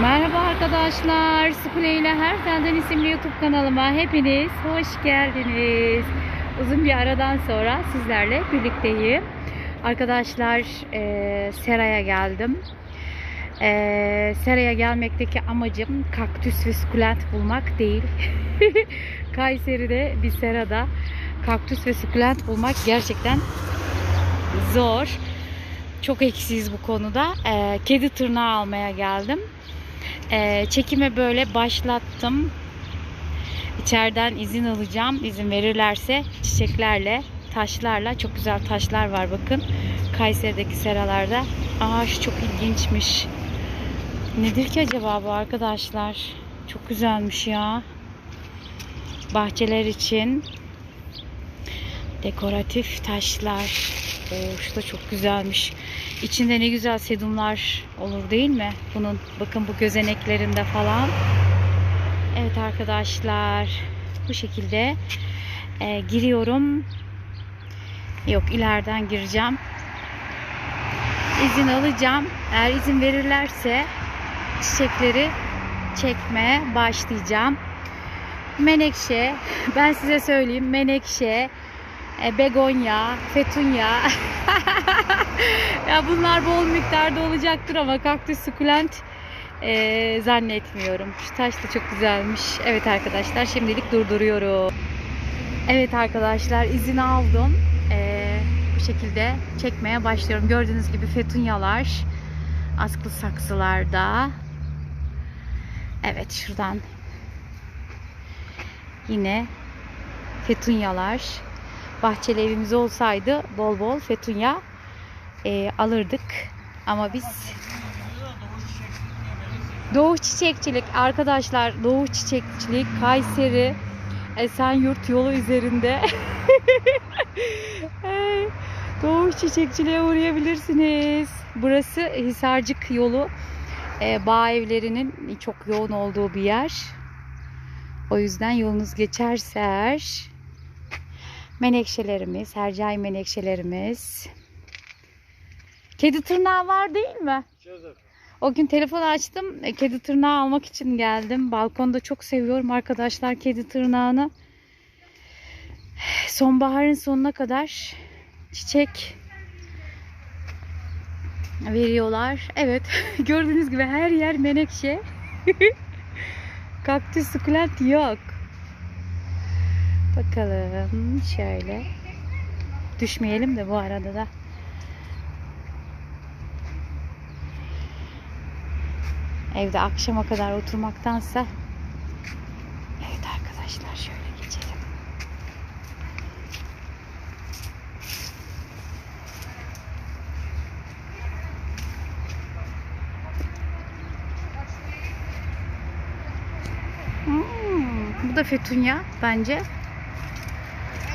Merhaba arkadaşlar. Sukule ile Her Telden isimli YouTube kanalıma hepiniz hoş geldiniz. Uzun bir aradan sonra sizlerle birlikteyim. Arkadaşlar e, Sera'ya geldim. E, Sera'ya gelmekteki amacım kaktüs ve sukulent bulmak değil. Kayseri'de bir serada kaktüs ve sukulent bulmak gerçekten zor. Çok eksiyiz bu konuda. E, kedi tırnağı almaya geldim. Ee, çekime böyle başlattım. İçeriden izin alacağım. İzin verirlerse çiçeklerle, taşlarla çok güzel taşlar var bakın. Kayseri'deki seralarda. Aa şu çok ilginçmiş. Nedir ki acaba bu arkadaşlar? Çok güzelmiş ya. Bahçeler için dekoratif taşlar. Oo, şu da çok güzelmiş. İçinde ne güzel sedumlar olur değil mi? Bunun bakın bu gözeneklerinde falan. Evet arkadaşlar bu şekilde e, giriyorum. Yok ileriden gireceğim. İzin alacağım. Eğer izin verirlerse çiçekleri çekmeye başlayacağım. Menekşe, ben size söyleyeyim menekşe, e, begonya, fetunya. ya bunlar bol miktarda olacaktır ama kaktüs sukulent e, zannetmiyorum. Şu taş da çok güzelmiş. Evet arkadaşlar şimdilik durduruyorum. Evet arkadaşlar izin aldım. E, bu şekilde çekmeye başlıyorum. Gördüğünüz gibi fetunyalar askılı saksılarda. Evet şuradan yine fetunyalar bahçeli evimiz olsaydı bol bol fetunya e, alırdık. Ama biz Doğu Çiçekçilik arkadaşlar Doğu Çiçekçilik Kayseri Esenyurt yolu üzerinde Doğu Çiçekçiliğe uğrayabilirsiniz. Burası Hisarcık yolu e, bağ evlerinin çok yoğun olduğu bir yer. O yüzden yolunuz geçerse eğer menekşelerimiz, hercai menekşelerimiz. Kedi tırnağı var değil mi? O gün telefon açtım. e, Kedi tırnağı almak için geldim. Balkonda çok seviyorum arkadaşlar kedi tırnağını. Sonbaharın sonuna kadar çiçek veriyorlar. Evet gördüğünüz gibi her yer menekşe. Kaktüs sukulent yok. Bakalım şöyle. Düşmeyelim de bu arada da. Evde akşama kadar oturmaktansa Evet arkadaşlar şöyle geçelim. Hmm, bu da fetunya bence.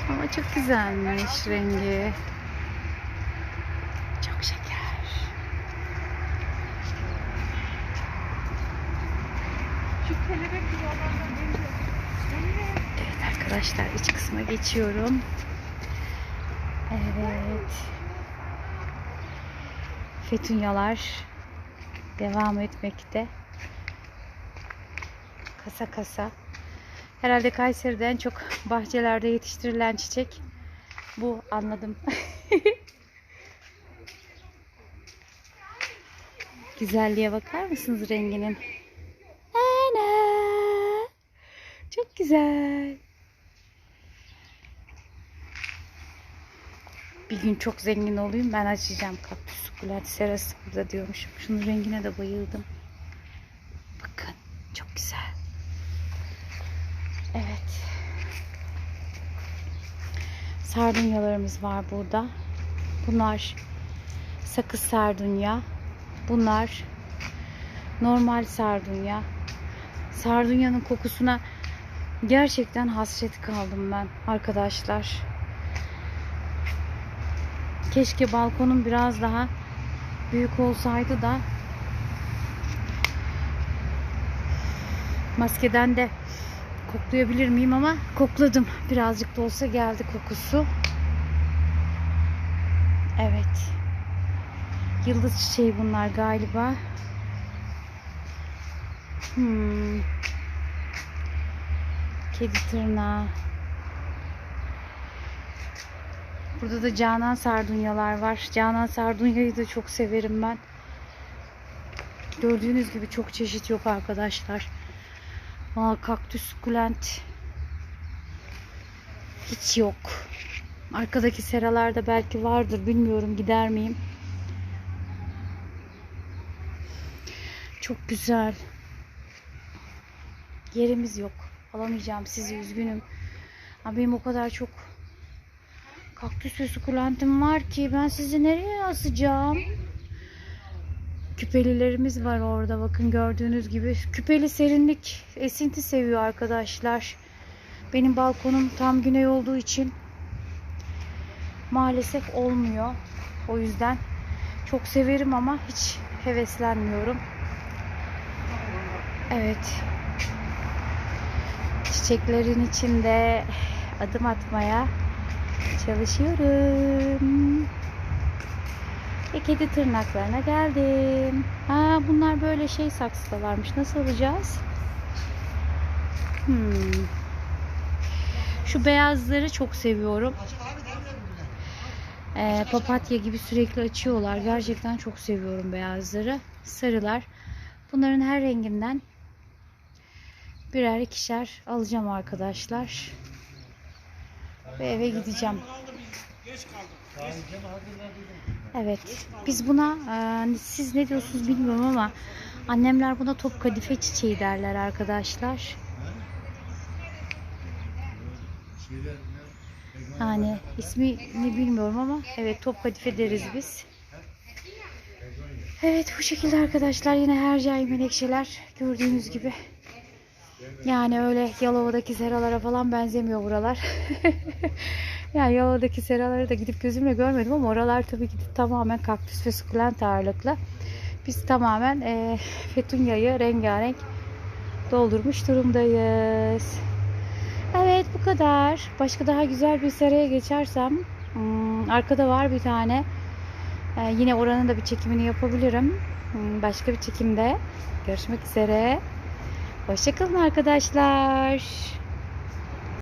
Ama çok güzelmiş rengi. Çok şeker. Evet arkadaşlar iç kısma geçiyorum. Evet. Fetunyalar devam etmekte. Kasa kasa. Herhalde Kayseri'de en çok bahçelerde yetiştirilen çiçek bu anladım. Güzelliğe bakar mısınız renginin? Ana! Çok güzel. Bir gün çok zengin olayım ben açacağım kaktüs sukulent serası burada diyormuşum. Şunun rengine de bayıldım. Bakın çok güzel. Evet. Sardunyalarımız var burada. Bunlar sakız sardunya. Bunlar normal sardunya. Sardunyanın kokusuna gerçekten hasret kaldım ben arkadaşlar. Keşke balkonum biraz daha büyük olsaydı da maskeden de koklayabilir miyim ama kokladım. Birazcık da olsa geldi kokusu. Evet. Yıldız çiçeği bunlar galiba. Hmm. Kedi tırnağı. Burada da Canan Sardunyalar var. Canan Sardunya'yı da çok severim ben. Gördüğünüz gibi çok çeşit yok arkadaşlar. Aa, kaktüs sukulent hiç yok. Arkadaki seralarda belki vardır. Bilmiyorum gider miyim? Çok güzel. Yerimiz yok. Alamayacağım sizi üzgünüm. Ama benim o kadar çok kaktüs ve sukulentim var ki ben sizi nereye asacağım? Küpelilerimiz var orada bakın gördüğünüz gibi. Küpeli serinlik esinti seviyor arkadaşlar. Benim balkonum tam güney olduğu için maalesef olmuyor. O yüzden çok severim ama hiç heveslenmiyorum. Evet. Çiçeklerin içinde adım atmaya çalışıyorum. Kedi tırnaklarına geldim. Ha bunlar böyle şey saksıda varmış. Nasıl alacağız? Hmm. Şu beyazları çok seviyorum. Ee, papatya gibi sürekli açıyorlar. Gerçekten çok seviyorum beyazları. Sarılar. Bunların her renginden birer ikişer alacağım arkadaşlar. Ve eve gideceğim. Evet. Biz buna e, siz ne diyorsunuz bilmiyorum ama annemler buna top kadife çiçeği derler arkadaşlar. Yani ismini bilmiyorum ama evet top kadife deriz biz. Evet bu şekilde arkadaşlar yine her cay menekşeler gördüğünüz gibi. Yani öyle Yalova'daki seralara falan benzemiyor buralar. yani Yalova'daki seraları da gidip gözümle görmedim ama oralar tabii ki tamamen kaktüs ve sukulent ağırlıklı. Biz tamamen e, fetunyayı rengarenk doldurmuş durumdayız. Evet bu kadar. Başka daha güzel bir seraya geçersem hmm, arkada var bir tane. Ee, yine oranın da bir çekimini yapabilirim. Hmm, Başka bir çekimde görüşmek üzere. Hoşçakalın arkadaşlar.